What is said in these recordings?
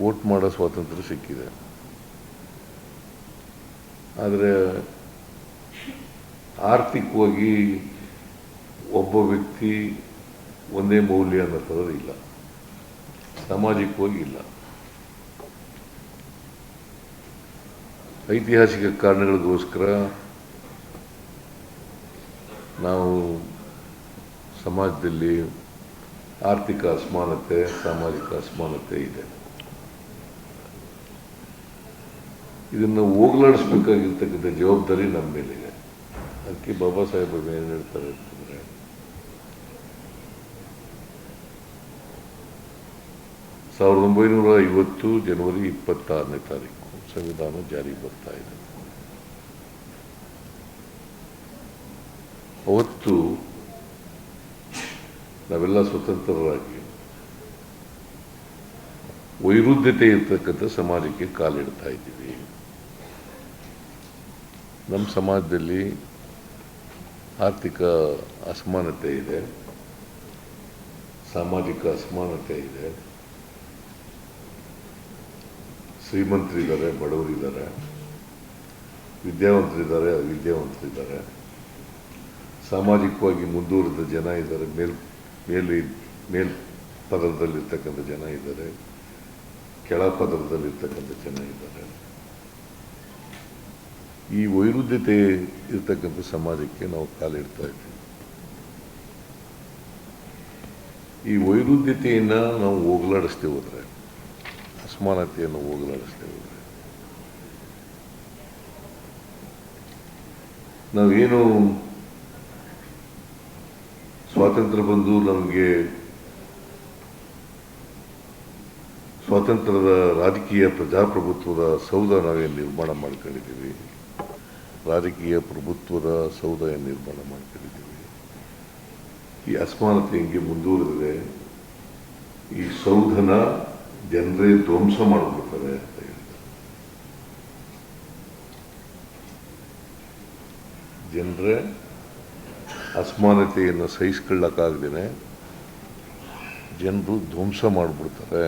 Vote ಮಾಡೋ ಸ್ವಾತಂತ್ರ್ಯ ಸಿಕ್ಕಿದೆ. ಆದರೆ ಆರ್ಥಿಕವಾಗಿ ಒಬ್ಬ ವ್ಯಕ್ತಿ ಒಂದೇ ಮೌಲ್ಯ ಅನ್ನೋ ಥರದ್ದು ಇಲ್ಲ. ಸಾಮಾಜಿಕವಾಗಿ ಇಲ್ಲ. ಐತಿಹಾಸಿಕ ಕಾರಣಗಳಿಗೋಸ್ಕರ ನಾವು ಸಮಾಜದಲ್ಲಿ ಆರ್ಥಿಕ ಅಸಮಾನತೆ, ಸಾಮಾಜಿಕ ಅಸಮಾನತೆ ಇದೆ. ಇದನ್ನು ಹೋಗ್ಲಾಡಿಸ್ಬೇಕಾಗಿರ್ತಕ್ಕಂಥ ಜವಾಬ್ದಾರಿ ನಮ್ಮ ಮೇಲಿದೆ. ಅದಕ್ಕೆ ಬಾಬಾ ಸಾಹೇಬ್ ಏನು ಹೇಳ್ತಾರೆ ಅಂತಂದರೆ, ಸಾವಿರದ ಒಂಬೈನೂರ ಐವತ್ತು ಜನವರಿ ಇಪ್ಪತ್ತಾರನೇ ತಾರೀಕು ಸಂವಿಧಾನ ಜಾರಿ ಬರ್ತಾ ಇದೆ. ಅವತ್ತು ನಾವೆಲ್ಲ ಸ್ವತಂತ್ರರಾಗಿ ವೈರುಧ್ಯತೆ ಇರ್ತಕ್ಕಂಥ ಸಮಾಜಕ್ಕೆ ಕಾಲಿಡ್ತಾ ಇದ್ದೀವಿ. ನಮ್ಮ ಸಮಾಜದಲ್ಲಿ ಆರ್ಥಿಕ ಅಸಮಾನತೆ ಇದೆ, ಸಾಮಾಜಿಕ ಅಸಮಾನತೆ ಇದೆ. ಶ್ರೀಮಂತರಿದ್ದಾರೆ, ಬಡವರಿದ್ದಾರೆ, ವಿದ್ಯಾವಂತರಿದ್ದಾರೆ, ಅವಿದ್ಯಾವಂತರಿದ್ದಾರೆ. ಸಾಮಾಜಿಕವಾಗಿ ಮುಂದುವರೆದ ಜನ ಇದ್ದಾರೆ, ಮೇಲ್, ಮೇಲೆ ಮೇಲ್ ಪದರದಲ್ಲಿರ್ತಕ್ಕಂಥ ಜನ ಇದ್ದಾರೆ ಕೆಳ ಪದರದಲ್ಲಿರ್ತಕ್ಕಂಥ ಜನ ಇದ್ದಾರೆ. ಈ ವೈರುಧ್ಯತೆ ಇರ್ತಕ್ಕಂಥ ಸಮಾಜಕ್ಕೆ ನಾವು ಕಾಲಿಡ್ತಾ ಇದ್ದೀವಿ. ಈ ವೈರುಧ್ಯತೆಯನ್ನು ನಾವು ಹೋಗಲಾಡಿಸ್ದೇ ಹೋದ್ರೆ, ಅಸಮಾನತೆಯನ್ನು ಹೋಗಲಾಡಿಸ್ದೇ ಹೋದ್ರೆ, ನಾವೇನು ಸ್ವಾತಂತ್ರ್ಯ ಬಂದು ನಮಗೆ ಸ್ವಾತಂತ್ರ್ಯದ ರಾಜಕೀಯ ಪ್ರಜಾಪ್ರಭುತ್ವದ ಸೌಧ ನಾವೇನು ನಿರ್ಮಾಣ ಮಾಡ್ಕೊಂಡಿದ್ದೀವಿ. ರಾಜಕೀಯ ಪ್ರಭುತ್ವದ ಸೌಧ ನಿರ್ಮಾಣ ಮಾಡ್ಕೊಂಡಿದ್ದೀವಿ. ಈ ಅಸಮಾನತೆ ಹಿಂಗೆ ಮುಂದುವರೆದಿದೆ, ಈ ಸೌಧನ ಜನರೇ ಧ್ವಂಸ ಮಾಡಿಬಿಡ್ತಾರೆ ಅಂತ ಹೇಳ್ತಾರೆ. ಜನರೇ ಅಸಮಾನತೆಯನ್ನು ಸಹಿಸ್ಕೊಳ್ಳಕ್ಕಾಗ್ದೇ ಜನರು ಧ್ವಂಸ ಮಾಡಿಬಿಡ್ತಾರೆ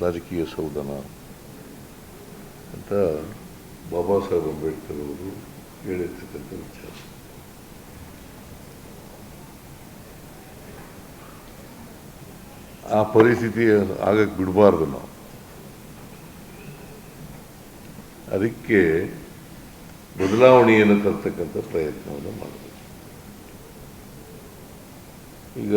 ರಾಜಕೀಯ ಸೌಧನ ಅಂತ ಬಾಬಾ ಸಾಹೇಬ್ ಅಂಬೇಡ್ಕರ್ ಅವರು ಹೇಳಿರ್ತಕ್ಕಂಥ ವಿಚಾರ ಆ ಪರಿಸ್ಥಿತಿ ಆಗಕ್ಕೆ ಬಿಡಬಾರ್ದು ನಾವು. ಅದಕ್ಕೆ ಬದಲಾವಣೆಯನ್ನು ತರ್ತಕ್ಕಂಥ ಪ್ರಯತ್ನವನ್ನು ಮಾಡಬೇಕು. ಈಗ